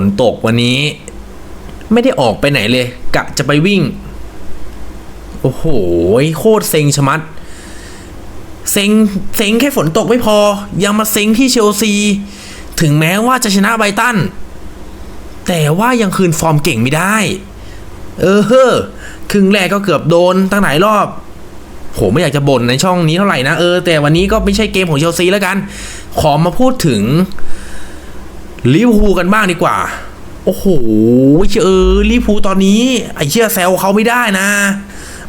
นตกวันนี้ ไม่ได้ออกไปไหนเลย กะจะไปวิ่ง โอ้โหโคตรเซ็งชะมัด เซ็งเซ็งแค่ฝนตกไม่พอ ยังมาเซ็งที่เชลซี ถึงแม้ว่าจะชนะไบตัน แต่ว่ายังคืนฟอร์มเก่งไม่ได้ เออเฮ้อครึ่งแรกก็เกือบโดนตั้งหลายรอบโหไม่อยากจะบ่นในช่องนี้เท่าไหร่นะ เออแต่วันนี้ก็ไม่ใช่เกมของเชลซีแล้วกัน ขอมาพูดถึง ลิเวอร์พูลกันบ้างดีกว่า โอ้โหเออลิเวอร์พูลตอนนี้ ไอ้เชี่ยแซวเขาไม่ได้นะ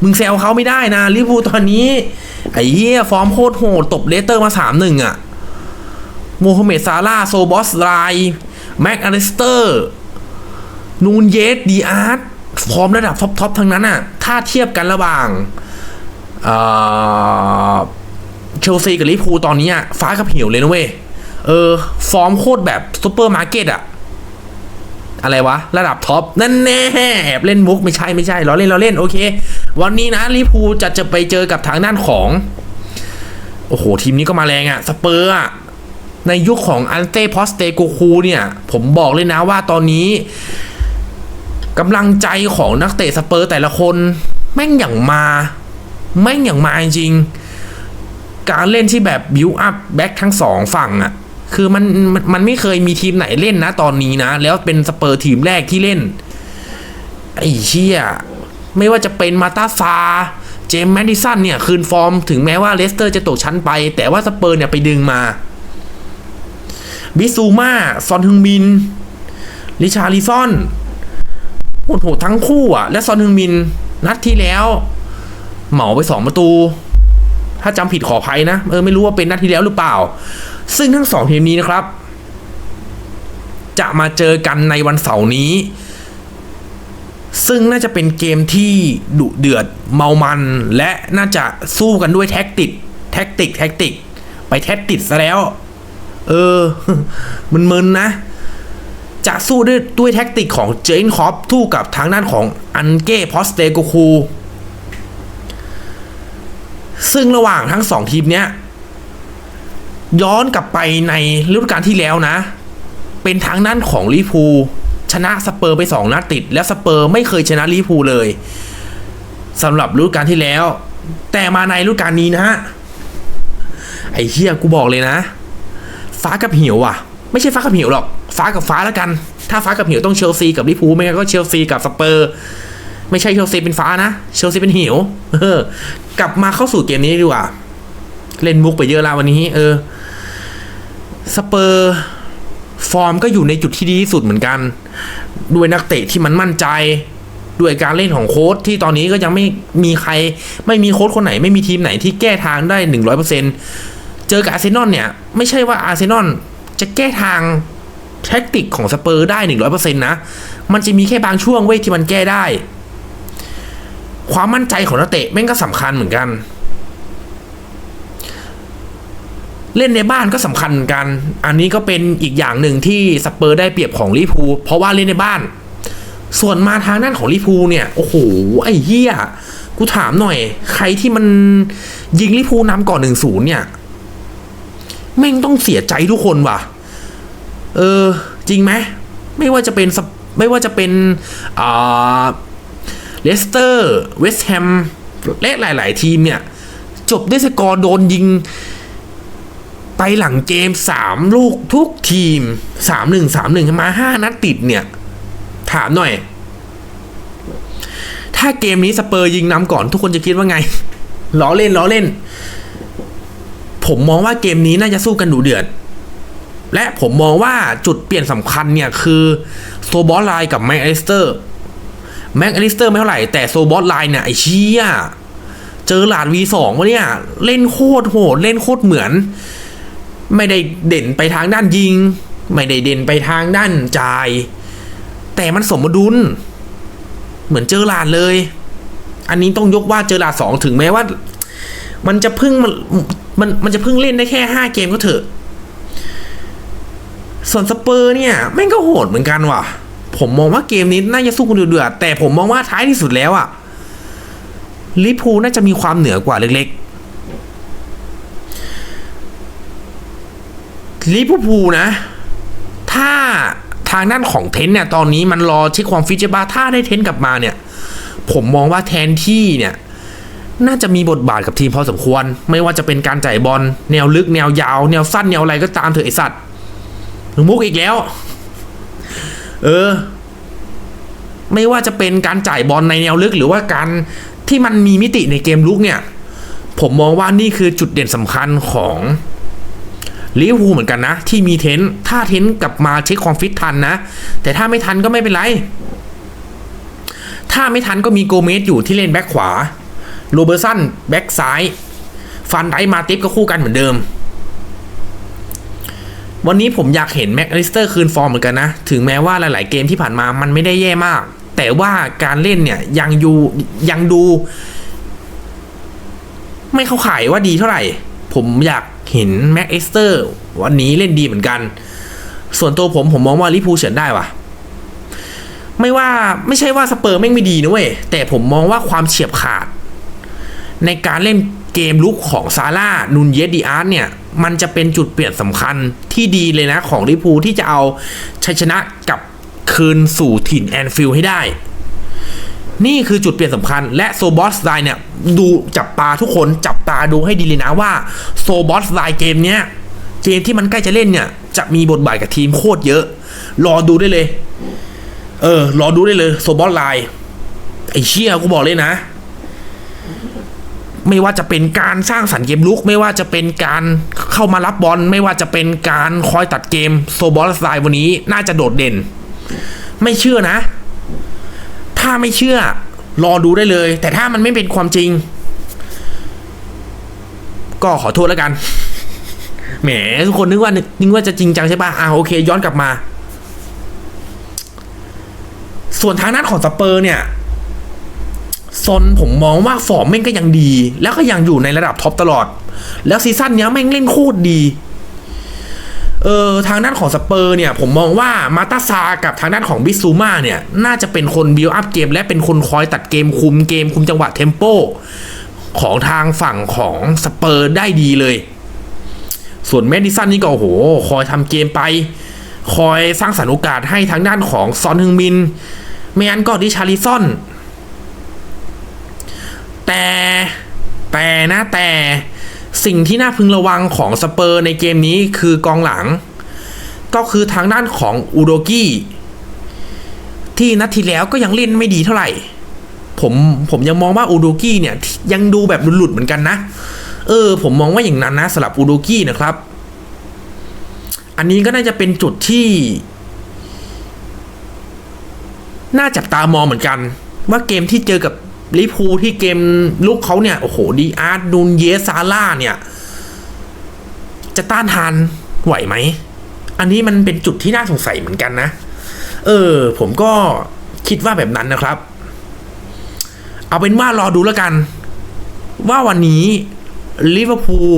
มึงแซวเขาไม่ได้นะลิเวอร์พูลตอนนี้ ไอ้เหี้ยฟอร์มโคตรโหดตบเลสเตอร์มาสามหนึ่งอะโมฮัมเหม็ดซาร่าโซบอสไลแม็กอลิสเตอร์ นูนเยสดีอาร์ตฟอร์มระดับท็อปๆทั้งนั้นอะถ้าเทียบกันระหว่างเอ่อเชลซีกับลิเวอร์พูลตอนนี้อะฟ้ากับเหวเลยนะเว้ย เออ ฟอร์มโคตรแบบซูเปอร์มาร์เก็ตอะอะไรวะ ระดับท็อป นั่นแน่แอบเล่นมุกไม่ใช่ไม่ใช่เราเล่นเราเล่น โอเค วันนี้นะลิพูจะจะไปเจอกับทางด้านของ โอ้โห ทีมนี้ก็มาแรงอะสเปอร์อะในยุคของอันเต้พอสเตโกคูเนี่ย ผมบอกเลยนะว่าตอนนี้กำลังใจของนักเตะสเปอร์แต่ละคนแม่งอย่างมาแม่งอย่างมาจริง การเล่นที่แบบบิวอัพแบ็คทั้งสองฝั่งอะ คือมันมันมันไม่เคยมีทีมไหนเล่นนะ ตอนนี้นะ แล้วเป็นสเปอร์ทีมแรกที่เล่น ไอ้เชี่ยไม่ว่าจะเป็นมาตาฟาเจมส์แมดิสันเนี่ย คืนฟอร์มถึงแม้ว่าเลสเตอร์จะตกชั้นไป แต่ว่าสเปอร์เนี่ยไปดึงมา บิซูมา ซอนฮึงมิน ลิชาริซอนโหดโหดทั้งคู่อะ และซอนฮึงมิน นัดที่แล้ว เหมาไปสองประตู ถ้าจำผิดขออภัยนะ เออไม่รู้ว่าเป็นนัดที่แล้วหรือเปล่า ซึ่งทั้งสองทีมนี้นะครับ จะมาเจอกันในวันเสาร์นี้ ซึ่งน่าจะเป็นเกมที่ดุเดือดเมามัน และน่าจะสู้กันด้วยแท็กติกแท็กติกแท็กติก ไปแท็กติกซะแล้ว เออ มันมึนนะ จะสู้ด้วยด้วยแท็กติกของเจนคอปทู่กับทางด้านของอันเก้พอสเตโกคูซึ่งระหว่างทั้งสองทีมเนี้ย ย้อนกลับไปในฤดูกาลที่แล้วนะ เป็นทางด้านของลิพูชนะสเปอร์ไปสองนัดติด แล้วสเปอร์ไม่เคยชนะลิพูเลยสำหรับฤดูกาลที่แล้ว แต่มาในฤดูกาลนี้นะฮะไอ้เฮียกูบอกเลยนะ ฟ้ากับเหวอะ ไม่ใช่ฟ้ากับเหวหรอก ฟ้ากับฟ้าแล้วกัน ถ้าฟ้ากับเหวต้องเชลซีกับลิพูไม่งั้นก็เชลซีกับสเปอร์ไม่ใช่เชลซีเป็นฟ้านะเชลซีเป็นเหวเออกลับมาเข้าสู่เกมนี้ดีกว่า เล่นมุกไปเยอะแล้ววันนี้ เออ สเปอร์ฟอร์มก็อยู่ในจุดที่ดีที่สุดเหมือนกัน ด้วยนักเตะที่มันมั่นใจ ด้วยการเล่นของโค้ชที่ตอนนี้ก็ยังไม่มีใคร ไม่มีโค้ชคนไหน ไม่มีทีมไหนที่แก้ทางได้หนึ่งร้อยเปอร์เซ็นเจอกับอาร์เซนอลเนี่ย ไม่ใช่ว่าอาร์เซนอลจะแก้ทางแท็กติกของสเปอร์ได้หนึ่งร้อยเปอร์เซ็นต์นะ มันจะมีแค่บางช่วงเว้ยที่มันแก้ได้ ความมั่นใจของนักเตะแม่งก็สำคัญเหมือนกัน เล่นในบ้านก็สำคัญกัน อันนี้ก็เป็นอีกอย่างหนึ่งที่สเปอร์ได้เปรียบของลิพูเพราะว่าเล่นในบ้าน ส่วนมาทางด้านของลิพูเนี่ย โอ้โห ไอ้เหี้ย กูถามหน่อย ใครที่มันยิงลิเวอร์พูลนำก่อนหนึ่งศูนย์เนี่ย แม่งต้องเสียใจทุกคนว่ะ เออ จริงไหม ไม่ว่าจะเป็นสเปไม่ว่าจะเป็นอ่าเลสเตอร์ เวสต์แฮม และหลาย ๆ ทีมเนี่ย จบด้วยสกอร์โดนยิง ไปหลังเกมสามลูกทุกทีมสามหนึ่งสามหนึ่งมาห้านัดติดเนี่ย ถามหน่อย ถ้าเกมนี้สเปอร์ยิงนำก่อนทุกคนจะคิดว่าไง ล้อเล่นล้อเล่น ผมมองว่าเกมนี้น่าจะสู้กันดุเดือด และผมมองว่าจุดเปลี่ยนสำคัญเนี่ยคือโซบอสไลน์กับแม็กอลิสเตอร์แม็กอลิสเตอร์ไม่เท่าไหร่แต่โซบอสไลน์เนี่ยไอ้เชี่ยเจอหลาด V2 วะเนี่ย เล่นโคตรโหด เล่นโคตรเหมือน ไม่ได้เด่นไปทางด้านยิง ไม่ได้เด่นไปทางด้านจ่าย แต่มันสมดุล เหมือนเจอหลาดเลย อันนี้ต้องยกว่าเจอหลาดสองถึงแม้ว่า มันจะพึ่งมันมันมันจะพึ่งเล่นได้แค่ห้าเกมก็เถอะ ส่วนสเปอร์เนี่ยแม่งก็โหดเหมือนกันว่ะ ผมมองว่าเกมนี้น่าจะสู้กันเดือดแต่ผมมองว่าท้ายที่สุดแล้วอะลิพูน่าจะมีความเหนือกว่าเล็กๆ ลิเวอร์พูลนะ ถ้าทางด้านของเทนเนี่ยตอนนี้มันรอเช็คความฟิตใช่ปะถ้าได้เทนกลับมาเนี่ย ผมมองว่าแทนที่เนี่ยน่าจะมีบทบาทกับทีมพอสมควร ไม่ว่าจะเป็นการจ่ายบอลแนวลึกแนวยาว แนวสั้นแนวอะไรก็ตามเถอะไอสัตว์มุกอีกแล้ว เออ ไม่ว่าจะเป็นการจ่ายบอลในแนวลึกหรือว่าการที่มันมีมิติในเกมลุกเนี่ย ผมมองว่านี่คือจุดเด่นสำคัญของ ลิเวอร์พูลเหมือนกันนะ ที่มีเทนถ้าเทนกลับมาเช็คความฟิตทันนะ แต่ถ้าไม่ทันก็ไม่เป็นไร ถ้าไม่ทันก็มีโกเมสอยู่ที่เล่นแบ็คขวาโรเบอร์สันแบ็กซ้าย ฟันไดมาติฟก็คู่กันเหมือนเดิม วันนี้ผมอยากเห็นแม็กอลิสเตอร์คืนฟอร์มเหมือนกันนะ ถึงแม้ว่าหลาย ๆ เกมที่ผ่านมามันไม่ได้แย่มาก แต่ว่าการเล่นเนี่ยยังอยู่ยังดู ไม่เข้าข่ายว่าดีเท่าไหร่ ผมอยาก ห็นแม็กเอสเตอร์ วันนี้เล่นดีเหมือนกัน ส่วนตัวผมผมมองว่าลิพูเฉือนได้ว่ะ ไม่ว่าไม่ใช่ว่าสเปอร์แม่งไม่ดีนะเว้ย แต่ผมมองว่าความเฉียบขาด ในการเล่นเกมลุกของซาร่านูนเยสดีอาร์ตเนี่ย มันจะเป็นจุดเปลี่ยนสำคัญที่ดีเลยนะของลิพูที่จะเอาชัยชนะกลับคืนสู่ถิ่นแอนฟิลให้ได้ นี่คือจุดเปลี่ยนสำคัญ และโซบอสไดเนี่ย ดูจับตาทุกคนจับตาดูให้ดีเลยนะว่าโซบอสไดเกมเนี้ยเกมที่มันใกล้จะเล่นเนี่ย จะมีบทบาทกับทีมโคตรเยอะ รอดูได้เลย เออ รอดูได้เลยโซบอสไลน์ไอเชี่ยกูบอกเลยนะ ไม่ว่าจะเป็นการสร้างสรรค์เกมลุก ไม่ว่าจะเป็นการเข้ามารับบอล ไม่ว่าจะเป็นการคอยตัดเกมโซบอลไลน์วันนี้น่าจะโดดเด่น ไม่เชื่อนะ ถ้าไม่เชื่อ รอดูได้เลย แต่ถ้ามันไม่เป็นความจริง ก็ขอโทษแล้วกัน แหมทุกคนนึกว่านึกว่าจะจริงจังใช่ปะอ่าโอเค ย้อนกลับมา ส่วนทางด้านของสเปอร์เนี่ยซนผมมองว่าฟอร์มแม่งก็ยังดี แล้วก็ยังอยู่ในระดับท็อปตลอด แล้วซีซั่นนี้แม่งเล่นโคตรดี เออทางด้านของสเปอร์เนี่ย ผมมองว่ามาตาซากับทางด้านของบิซูมาเนี่ย น่าจะเป็นคนบิวอัพเกม และเป็นคนคอยตัดเกมคุมเกมคุมจังหวะเทมโปของทางฝั่งของสเปอร์ได้ดีเลย ส่วนแมดดิสันนี่ก็โอ้โห คอยทำเกมไป คอยสร้างสรรค์โอกาสให้ทางด้านของซอนฮึงมินไม่งั้นก็ดิชาริซอน แต่แต่นะแต่ สิ่งที่น่าพึงระวังของสเปอร์ในเกมนี้คือกองหลัง ก็คือทางด้านของอูโดกี้ที่นัดที่แล้วก็ยังเล่นไม่ดีเท่าไหร่ ผมผมยังมองว่าอูโดกี้เนี่ยยังดูแบบหลุดๆเหมือนกันนะ เออ ผมมองว่าอย่างนั้นนะสำหรับอูโดกี้นะครับ อันนี้ก็น่าจะเป็นจุดที่ น่าจับตามองเหมือนกัน ว่าเกมที่เจอกับ ลิพูลที่เกมลุกเขาเนี่ย โอ้โห ดีอาร์ตดูนเยสซาร่าเนี่ย จะต้านทานไหวไหม อันนี้มันเป็นจุดที่น่าสงสัยเหมือนกันนะ เออ ผมก็คิดว่าแบบนั้นนะครับ เอาเป็นว่ารอดูแล้วกัน ว่าวันนี้ลิเวอร์พูล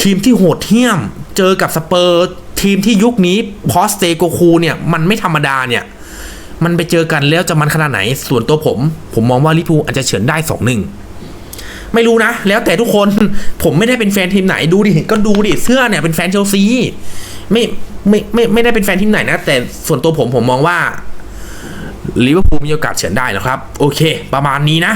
ทีมที่โหดเหี้ยม เจอกับสเปอร์ ทีมที่ยุคนี้พอสเตโกคูเนี่ย มันไม่ธรรมดาเนี่ย มันไปเจอกันแล้วจะมันขนาดไหน ส่วนตัวผม ผมมองว่าลิพูอาจจะเฉือนได้สองหนึ่งไม่รู้นะ แล้วแต่ทุกคนผมไม่ได้เป็นแฟนทีมไหนดูดิก็ดูดิเสื้อเนี่ยเป็นแฟนเชลซีไม่ไม่ไม่ไม่ได้เป็นแฟนทีมไหนนะ แต่ส่วนตัวผมผมมองว่าลิเวอร์พูลมีโอกาสเฉือนได้นะครับ โอเค ประมาณนี้นะ